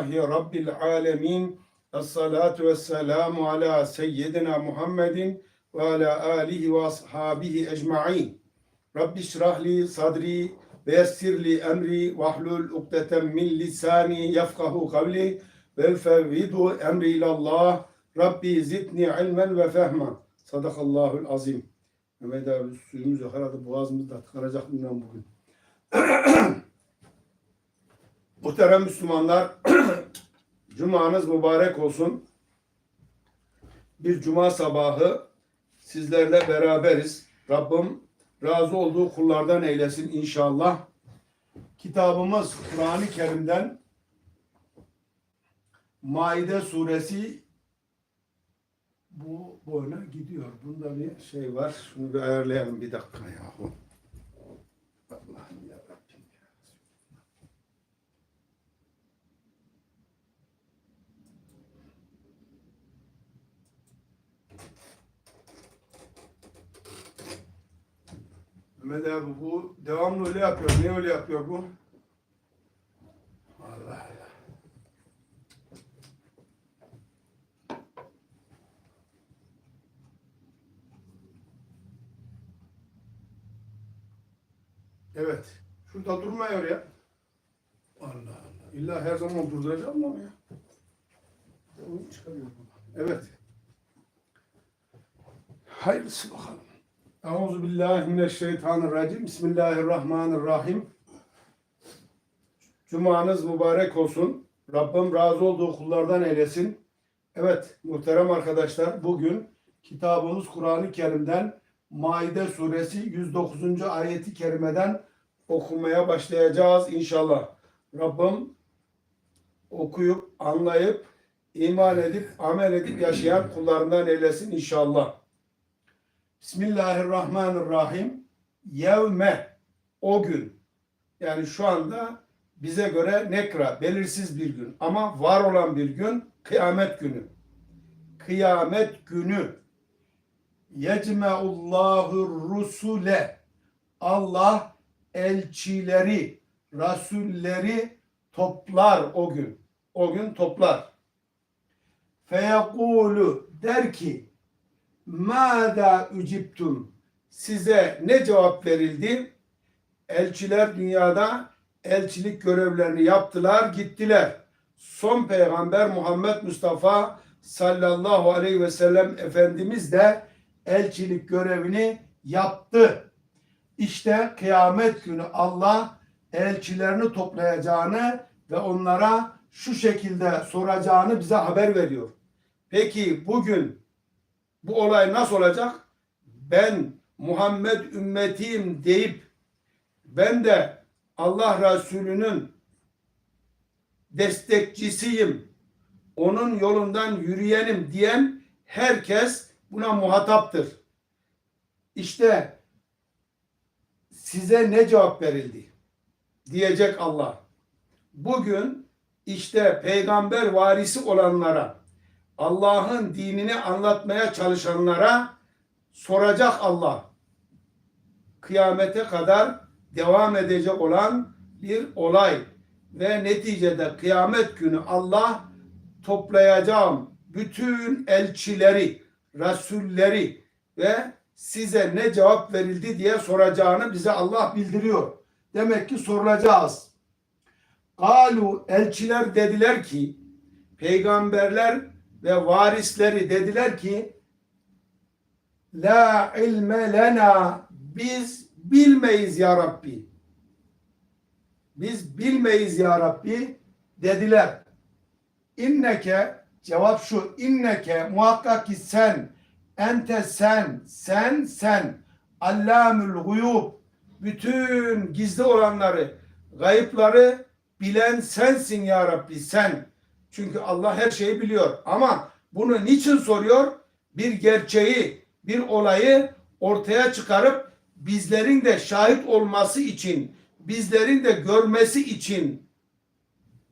لله رب العالمين. الصلاة والسلام على سيدنا محمد وعلى آله وأصحابه أجمعين. رب اشرح لي صدري ويسر لي أمري واحلل عقدة من لساني يفقه قولي وأفوض أمري إلى الله. Rabbi زدني علما وفهما. صدق الله العظيم. Mehmet abi suyumuzu haradı boğazımızda tıkanacak bundan bugün. Muhterem Müslümanlar, Cumanız mübarek olsun. Bir cuma sabahı sizlerle beraberiz. Rabbim razı olduğu kullardan eylesin inşallah. Kitabımız Kur'an-ı Kerim'den Maide suresi bu boyuna gidiyor. Bunda bir şey var. Şunu bir ayarlayalım bir dakika yahu. Allah'ım yarabbim. Mehmet abi bu devamlı öyle yapıyor. Niye öyle yapıyor bu? Allah Allah. Evet. Şurada durmuyor ya. Allah Allah. İlla her zaman durduracağım mı ya? Onu çıkarıyor baba. Evet. Hayırlısı bakalım. Euzu billahi mineşşeytanirracim. Bismillahirrahmanirrahim. Cumanız mübarek olsun. Rabbim razı olduğu kullardan eylesin. Evet muhterem arkadaşlar bugün kitabımız Kur'an-ı Kerim'den Maide suresi 109. ayeti kerimeden okumaya başlayacağız inşallah. Rabbim okuyup, anlayıp, iman edip, amel edip yaşayan kullarından eylesin inşallah. Bismillahirrahmanirrahim. Yevme o gün. Yani şu anda bize göre nekra, belirsiz bir gün ama var olan bir gün kıyamet günü. Kıyamet günü yecmeullahu rusule Allah elçileri, rasulleri toplar o gün. O gün toplar. Feyekulu der ki Mâdâ üciptum size ne cevap verildi? Elçiler dünyada elçilik görevlerini yaptılar, gittiler. Son peygamber Muhammed Mustafa sallallahu aleyhi ve sellem Efendimiz de elçilik görevini yaptı. İşte kıyamet günü Allah elçilerini toplayacağını ve onlara şu şekilde soracağını bize haber veriyor. Peki bugün bu olay nasıl olacak? Ben Muhammed ümmetiyim deyip ben de Allah Resulü'nün destekçisiyim, onun yolundan yürüyenim diyen herkes buna muhataptır. İşte size ne cevap verildi? Diyecek Allah. Bugün işte peygamber varisi olanlara, Allah'ın dinini anlatmaya çalışanlara soracak Allah. Kıyamete kadar devam edecek olan bir olay ve neticede kıyamet günü Allah toplayacağım bütün elçileri, rasulleri ve size ne cevap verildi diye soracağını bize Allah bildiriyor. Demek ki sorulacağız. Galu elçiler dediler ki peygamberler ve varisleri dediler ki La ilme lena biz bilmeyiz ya Rabbi. Biz bilmeyiz ya Rabbi dediler. İnneke cevap şu inneke muhakkak ki sen ente sen sen sen allamül guyub bütün gizli olanları gayıpları bilen sensin ya Rabbi sen. Çünkü Allah her şeyi biliyor. Ama bunu niçin soruyor? Bir gerçeği, bir olayı ortaya çıkarıp bizlerin de şahit olması için, bizlerin de görmesi için.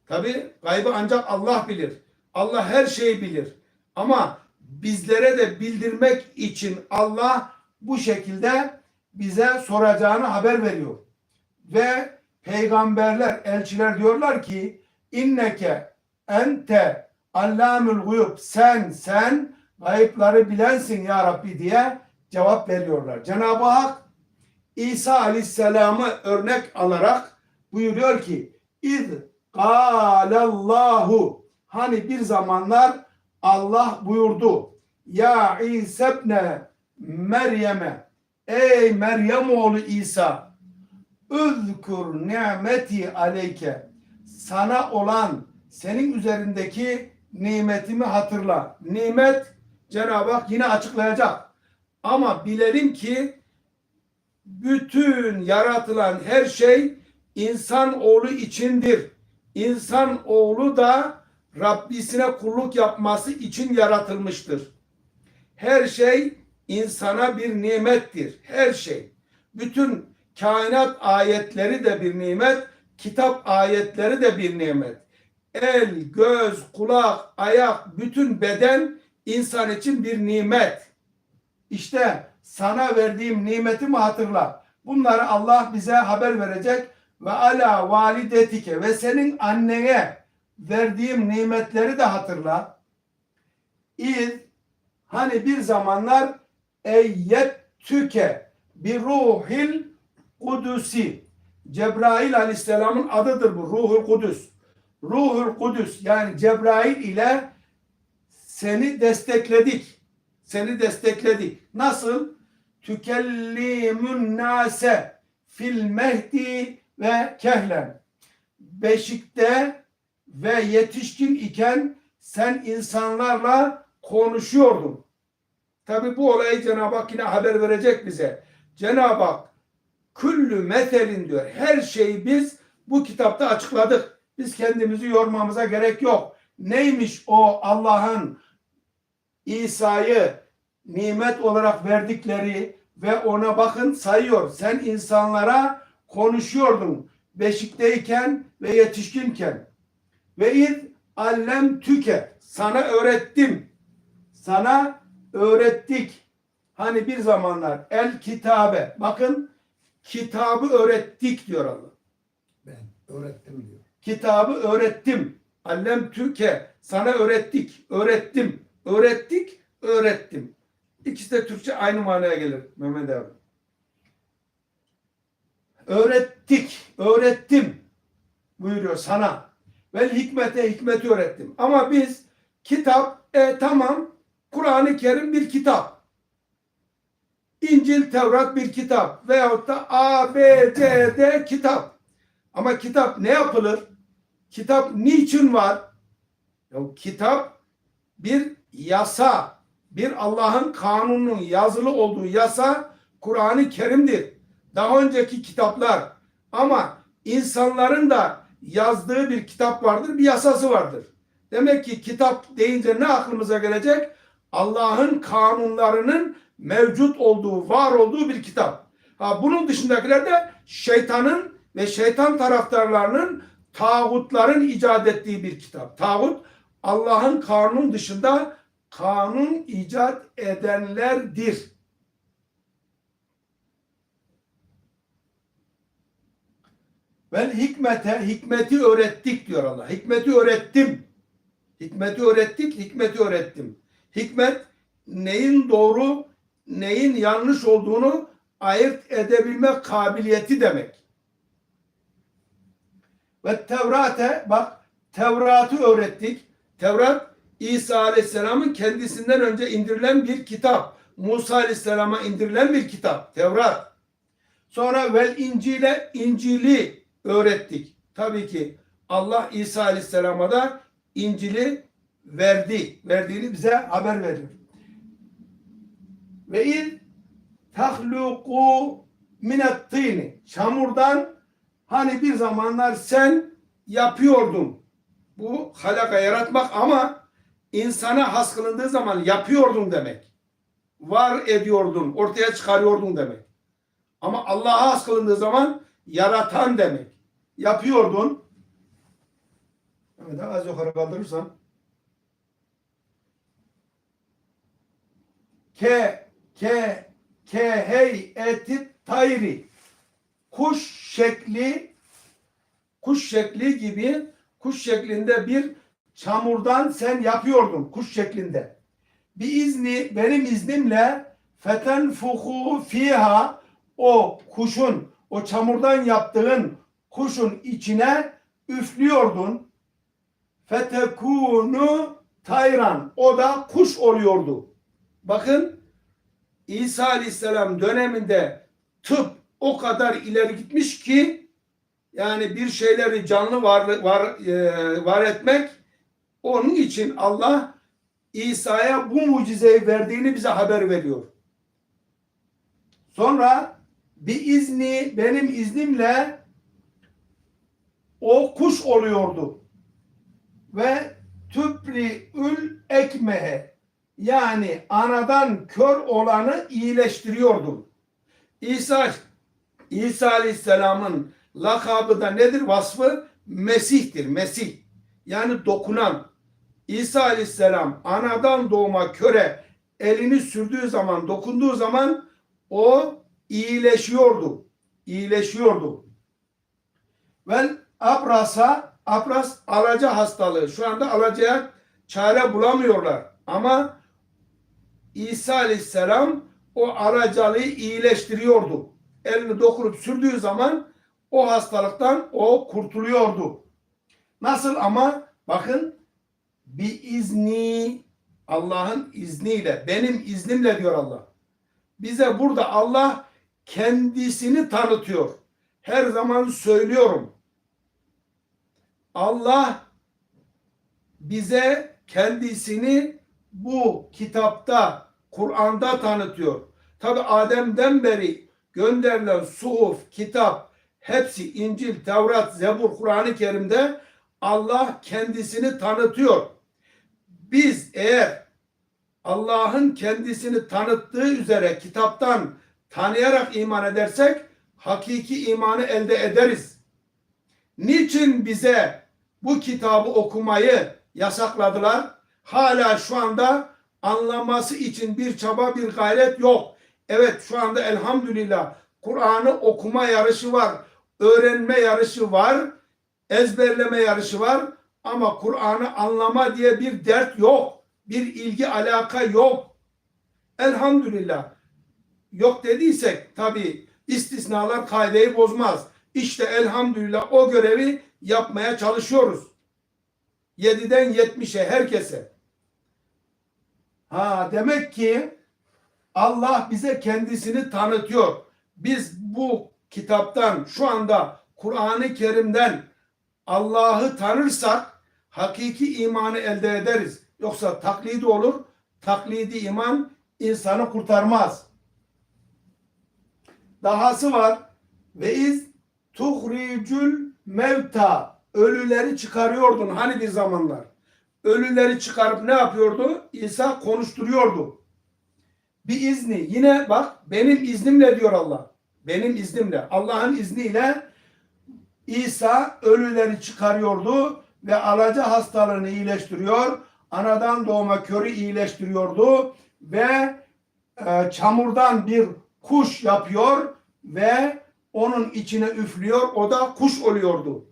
Tabi gaybı ancak Allah bilir. Allah her şeyi bilir. Ama bizlere de bildirmek için Allah bu şekilde bize soracağını haber veriyor. Ve peygamberler, elçiler diyorlar ki inneke ente allamül guyub. Sen sen gayıpları bilensin ya Rabbi diye cevap veriyorlar. Cenab-ı Hak İsa Aleyhisselam'ı örnek alarak buyuruyor ki İz kâlallahu hani bir zamanlar Allah buyurdu ya İsa ibne Meryem'e ey Meryem oğlu İsa Üzkur nimeti aleyke. Sana olan senin üzerindeki nimetimi hatırla. Nimet Cenab-ı Hak yine açıklayacak. Ama bilelim ki bütün yaratılan her şey insan oğlu içindir. İnsan oğlu da Rabbisine kulluk yapması için yaratılmıştır. Her şey insana bir nimettir. Her şey. Bütün kainat ayetleri de bir nimet, kitap ayetleri de bir nimet. El, göz, kulak, ayak, bütün beden insan için bir nimet. İşte sana verdiğim nimetimi hatırla. Bunları Allah bize haber verecek ve ala validetike ve senin annene verdiğim nimetleri de hatırla. İz hani bir zamanlar eyyettüke bir ruhil kudusi Cebrail aleyhisselamın adıdır bu ruhul kudüs. Ruhul kudüs yani Cebrail ile seni destekledik. Seni destekledik. Nasıl? Tükellimün nase fil mehdi ve kehlen. Beşikte ve yetişkin iken sen insanlarla konuşuyordun. Tabi bu olayı Cenab-ı Hak yine haber verecek bize. Cenab-ı Hak küllü meselin diyor. Her şeyi biz bu kitapta açıkladık. Biz kendimizi yormamıza gerek yok. Neymiş o Allah'ın İsa'yı nimet olarak verdikleri ve ona bakın sayıyor. Sen insanlara konuşuyordun beşikteyken ve yetişkinken. Ve iz allem tüke sana öğrettim. Sana öğrettik. Hani bir zamanlar el kitabe. Bakın kitabı öğrettik diyor Allah. Ben öğrettim diyor. Kitabı öğrettim. Allem tüke. Sana öğrettik. Öğrettim. Öğrettik. Öğrettim. İkisi de Türkçe aynı manaya gelir Mehmet abi. Öğrettik. Öğrettim. Buyuruyor sana. Ve hikmete hikmeti öğrettim. Ama biz kitap e tamam Kur'an-ı Kerim bir kitap. İncil, Tevrat bir kitap veyahut da A, B, C, D kitap. Ama kitap ne yapılır? Kitap niçin var? Ya, kitap bir yasa, bir Allah'ın kanununun yazılı olduğu yasa Kur'an-ı Kerim'dir. Daha önceki kitaplar ama insanların da yazdığı bir kitap vardır, bir yasası vardır. Demek ki kitap deyince ne aklımıza gelecek? Allah'ın kanunlarının mevcut olduğu, var olduğu bir kitap. Ha, bunun dışındakiler de şeytanın ve şeytan taraftarlarının tağutların icat ettiği bir kitap. Tağut Allah'ın kanun dışında kanun icat edenlerdir. Ben hikmete, hikmeti öğrettik diyor Allah. Hikmeti öğrettim. Hikmeti öğrettik, hikmeti öğrettim. Hikmet neyin doğru, neyin yanlış olduğunu ayırt edebilme kabiliyeti demek. Ve Tevrat'e bak Tevrat'ı öğrettik. Tevrat İsa Aleyhisselam'ın kendisinden önce indirilen bir kitap. Musa Aleyhisselam'a indirilen bir kitap. Tevrat. Sonra vel İncil'e İncil'i öğrettik. Tabii ki Allah İsa Aleyhisselam'a da İncil'i verdi. Verdiğini bize haber veriyor. Ve in tahluku minet tini. Çamurdan hani bir zamanlar sen yapıyordun. Bu halaka yaratmak ama insana has kılındığı zaman yapıyordun demek. Var ediyordun, ortaya çıkarıyordun demek. Ama Allah'a has kılındığı zaman yaratan demek. Yapıyordun. Evet, az yukarı kaldırırsan. Ke ke ke hey etit tayri kuş şekli kuş şekli gibi kuş şeklinde bir çamurdan sen yapıyordun kuş şeklinde. Bir izni benim iznimle feten fuhu fiha o kuşun o çamurdan yaptığın kuşun içine üflüyordun. Fetekunu tayran o da kuş oluyordu. Bakın İsa Aleyhisselam döneminde tıp o kadar ileri gitmiş ki yani bir şeyleri canlı var, var, e, var etmek onun için Allah İsa'ya bu mucizeyi verdiğini bize haber veriyor. Sonra bir izni benim iznimle o kuş oluyordu. Ve tüpriül ekmehe yani anadan kör olanı iyileştiriyordum. İsa İsa Aleyhisselam'ın lakabı da nedir? Vasfı Mesih'tir. Mesih. Yani dokunan. İsa Aleyhisselam anadan doğma köre elini sürdüğü zaman, dokunduğu zaman o iyileşiyordu. İyileşiyordu. Ve abrasa, abras alaca hastalığı. Şu anda alacaya çare bulamıyorlar. Ama İsa Aleyhisselam o alacalığı iyileştiriyordu. Elini dokunup sürdüğü zaman o hastalıktan o kurtuluyordu. Nasıl ama bakın bir izni Allah'ın izniyle benim iznimle diyor Allah. Bize burada Allah kendisini tanıtıyor. Her zaman söylüyorum. Allah bize kendisini bu kitapta, Kur'an'da tanıtıyor. Tabi Adem'den beri gönderilen suhuf, kitap, hepsi İncil, Tevrat, Zebur, Kur'an-ı Kerim'de Allah kendisini tanıtıyor. Biz eğer Allah'ın kendisini tanıttığı üzere kitaptan tanıyarak iman edersek hakiki imanı elde ederiz. Niçin bize bu kitabı okumayı yasakladılar? Hala şu anda anlaması için bir çaba, bir gayret yok. Evet şu anda elhamdülillah Kur'an'ı okuma yarışı var, öğrenme yarışı var, ezberleme yarışı var ama Kur'an'ı anlama diye bir dert yok. Bir ilgi alaka yok. Elhamdülillah. Yok dediysek tabi istisnalar kaideyi bozmaz. İşte elhamdülillah o görevi yapmaya çalışıyoruz. 7'den 70'e herkese. Ha demek ki Allah bize kendisini tanıtıyor. Biz bu kitaptan şu anda Kur'an-ı Kerim'den Allah'ı tanırsak hakiki imanı elde ederiz. Yoksa taklidi olur. Taklidi iman insanı kurtarmaz. Dahası var. Ve iz tuhricül mevta ölüleri çıkarıyordun hani bir zamanlar. Ölüleri çıkarıp ne yapıyordu? İsa konuşturuyordu. Bir izni yine bak benim iznimle diyor Allah. Benim iznimle Allah'ın izniyle İsa ölüleri çıkarıyordu ve alaca hastalığını iyileştiriyor. Anadan doğma körü iyileştiriyordu ve e, çamurdan bir kuş yapıyor ve onun içine üflüyor. O da kuş oluyordu.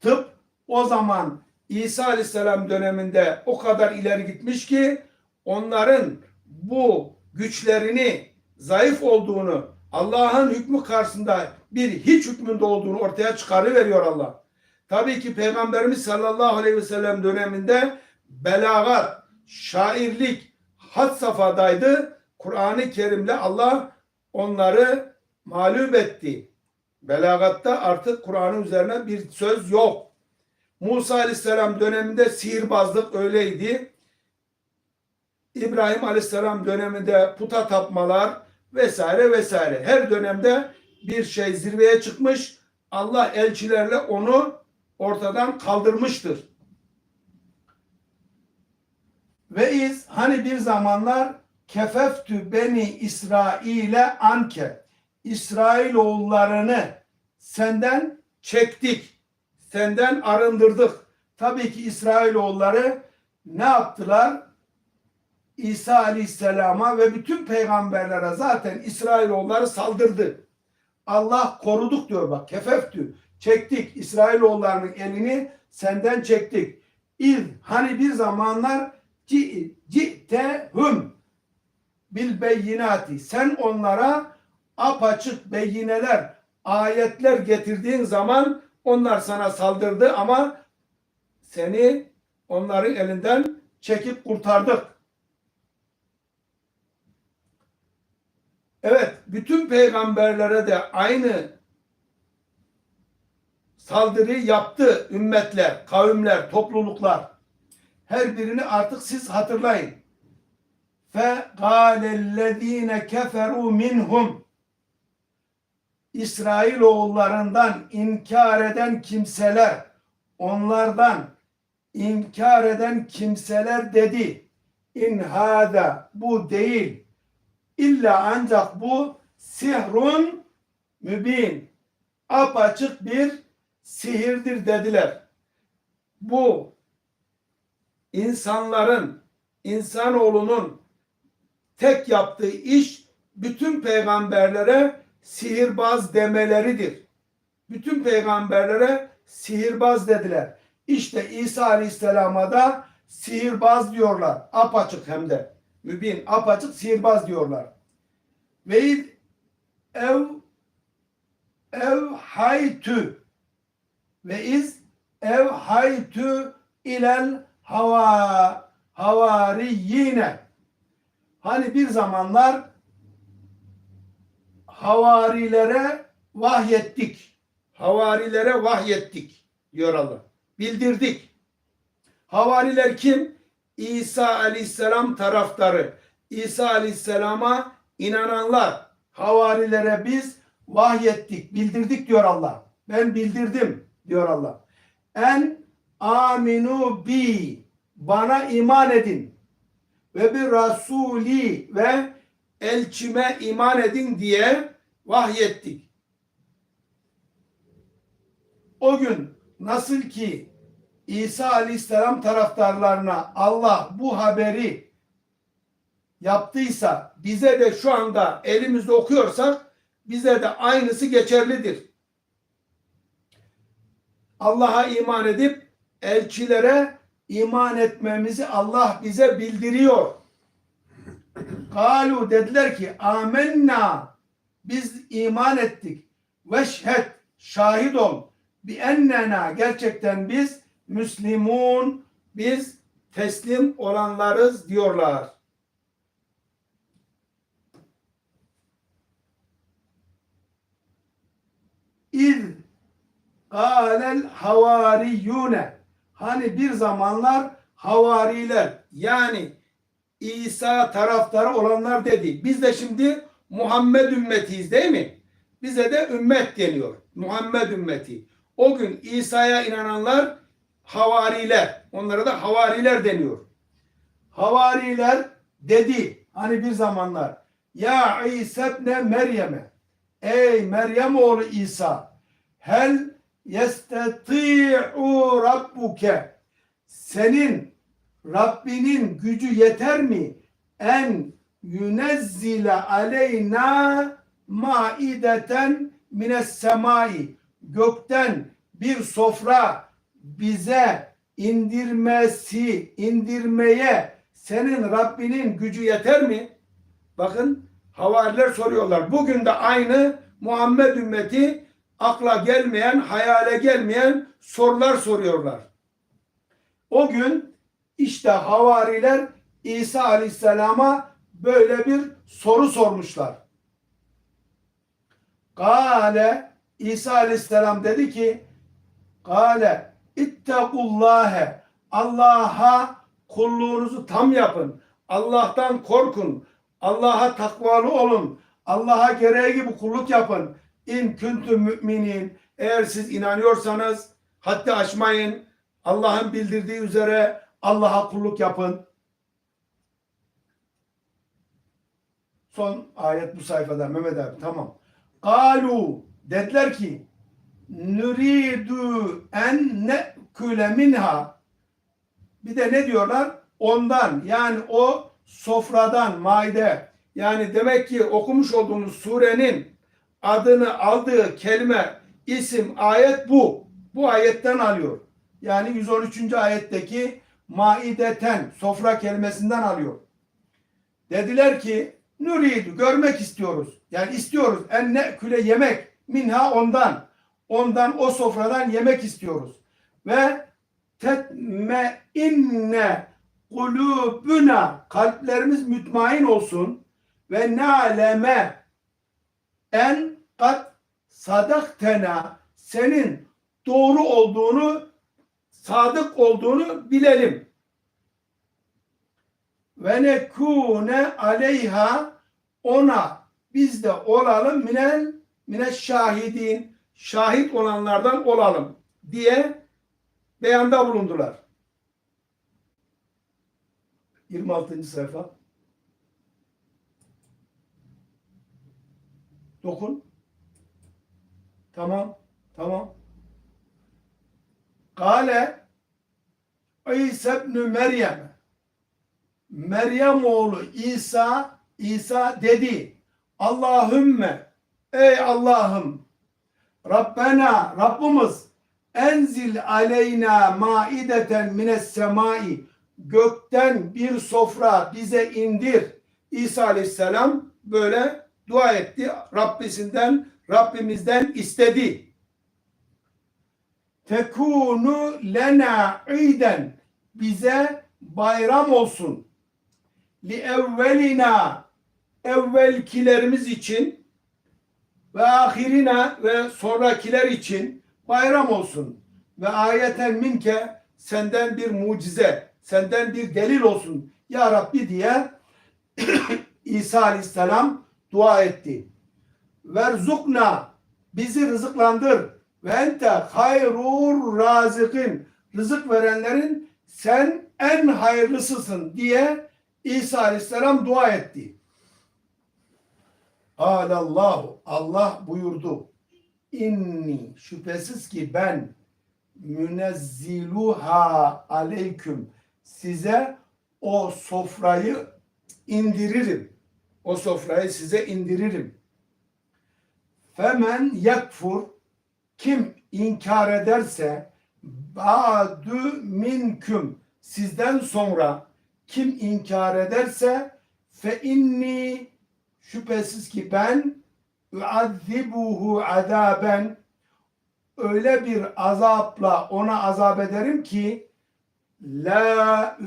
Tıp o zaman İsa Aleyhisselam döneminde o kadar ileri gitmiş ki onların bu güçlerini zayıf olduğunu Allah'ın hükmü karşısında bir hiç hükmünde olduğunu ortaya çıkarıveriyor Allah. Tabii ki Peygamberimiz sallallahu aleyhi ve sellem döneminde belagat, şairlik had safhadaydı. Kur'an-ı Kerim'le Allah onları mağlup etti. Belagatta artık Kur'an'ın üzerine bir söz yok. Musa Aleyhisselam döneminde sihirbazlık öyleydi. İbrahim Aleyhisselam döneminde puta tapmalar vesaire vesaire. Her dönemde bir şey zirveye çıkmış. Allah elçilerle onu ortadan kaldırmıştır. Ve iz hani bir zamanlar kefeftü beni İsrail'e anke İsrailoğullarını senden çektik. Senden arındırdık. Tabii ki İsrailoğulları ne yaptılar? İsa Aleyhisselam'a ve bütün peygamberlere zaten İsrailoğulları saldırdı. Allah koruduk diyor bak kefeftü. Çektik İsrailoğullarının elini senden çektik. İz hani bir zamanlar ci ci'tehum bil beyinati sen onlara apaçık beyineler, ayetler getirdiğin zaman onlar sana saldırdı ama seni onların elinden çekip kurtardık. Evet, bütün peygamberlere de aynı saldırı yaptı ümmetler, kavimler, topluluklar. Her birini artık siz hatırlayın. Fe galellezine keferu minhum İsrail oğullarından inkar eden kimseler onlardan inkar eden kimseler dedi. İn hada bu değil İlla ancak bu sihrun mübin. Apaçık bir sihirdir dediler. Bu insanların, insanoğlunun tek yaptığı iş bütün peygamberlere sihirbaz demeleridir. Bütün peygamberlere sihirbaz dediler. İşte İsa Aleyhisselam'a da sihirbaz diyorlar. Apaçık hem de. Mübin, apaçık sihirbaz diyorlar. Ve ev ev haytü ve iz ev haytü ilel hava havariyine hani bir zamanlar havarilere vahyettik. Havarilere vahyettik diyor Allah. Bildirdik. Havariler kim? İsa aleyhisselam taraftarı. İsa aleyhisselama inananlar. Havarilere biz vahyettik, bildirdik diyor Allah. Ben bildirdim diyor Allah. En aminu bi bana iman edin ve bir rasuli ve elçime iman edin diye vahyettik. O gün nasıl ki İsa Aleyhisselam taraftarlarına Allah bu haberi yaptıysa bize de şu anda elimizde okuyorsak bize de aynısı geçerlidir. Allah'a iman edip elçilere iman etmemizi Allah bize bildiriyor. Kalu dediler ki amenna biz iman ettik. Veşhed şahit ol. Bi ennena gerçekten biz Müslimun biz teslim olanlarız diyorlar. İz kâlel havariyune hani bir zamanlar havariler yani İsa taraftarı olanlar dedi. Biz de şimdi Muhammed ümmetiyiz değil mi? Bize de ümmet deniyor. Muhammed ümmeti. O gün İsa'ya inananlar havariler. Onlara da havariler deniyor. Havariler dedi hani bir zamanlar ya İsa ibne Meryem'e ey Meryem oğlu İsa hel yesteti'u rabbuke senin Rabbinin gücü yeter mi? En yünezzile aleyna maideten mines semai gökten bir sofra bize indirmesi, indirmeye senin Rabbinin gücü yeter mi? Bakın havariler soruyorlar. Bugün de aynı Muhammed ümmeti akla gelmeyen, hayale gelmeyen sorular soruyorlar. O gün işte havariler İsa Aleyhisselam'a böyle bir soru sormuşlar. Kale İsa Aleyhisselam dedi ki Kale ittekullâhe Allah'a kulluğunuzu tam yapın. Allah'tan korkun. Allah'a takvalı olun. Allah'a gereği gibi kulluk yapın. İn küntü müminin. Eğer siz inanıyorsanız haddi aşmayın. Allah'ın bildirdiği üzere Allah'a kulluk yapın. Son ayet bu sayfada Mehmet abi tamam. Kalu dediler ki nuridu en ne'küle minha bir de ne diyorlar? Ondan yani o sofradan maide yani demek ki okumuş olduğumuz surenin adını aldığı kelime, isim, ayet bu. Bu ayetten alıyor. Yani 113. ayetteki maideten sofra kelimesinden alıyor. Dediler ki nuridu görmek istiyoruz. Yani istiyoruz en ne'küle yemek minha ondan. Ondan o sofradan yemek istiyoruz. Ve tetme inne kulubuna kalplerimiz mütmain olsun ve na'leme en kat sadaktena senin doğru olduğunu sadık olduğunu bilelim. Ve nekune aleyha ona biz de olalım minel mine şahidin şahit olanlardan olalım diye beyanda bulundular. 26. sayfa. Dokun. Tamam. Tamam. Kale İsa ibn Meryem Meryem oğlu İsa İsa dedi Allahümme ey Allah'ım Rabbena Rabbimiz enzil aleyna maideten mines semai gökten bir sofra bize indir. İsa aleyhisselam böyle dua etti. Rabbisinden Rabbimizden istedi. Tekunu lena iden bize bayram olsun. Li evvelina evvelkilerimiz için ve ahirina ve sonrakiler için bayram olsun. Ve ayeten minke senden bir mucize, senden bir delil olsun ya Rabbi diye İsa Aleyhisselam dua etti. Verzukna bizi rızıklandır. Ve ente hayrur razıkın rızık verenlerin sen en hayırlısısın diye İsa Aleyhisselam dua etti. Alallahu Allah buyurdu. İnni şüphesiz ki ben münezziluha aleyküm size o sofrayı indiririm. O sofrayı size indiririm. Femen yakfur kim inkar ederse ba'du minküm sizden sonra kim inkar ederse fe inni şüphesiz ki ben uazzibuhu azaben öyle bir azapla ona azap ederim ki la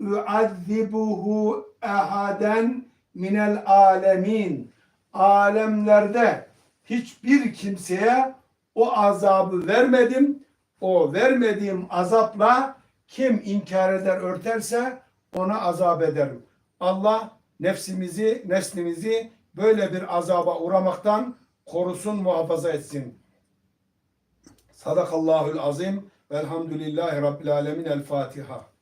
uazzibuhu ahaden minel alemin alemlerde hiçbir kimseye o azabı vermedim. O vermediğim azapla kim inkar eder örterse ona azap ederim. Allah nefsimizi, neslimizi böyle bir azaba uğramaktan korusun, muhafaza etsin. Sadakallahul azim. Velhamdülillahi Rabbil alemin. El Fatiha.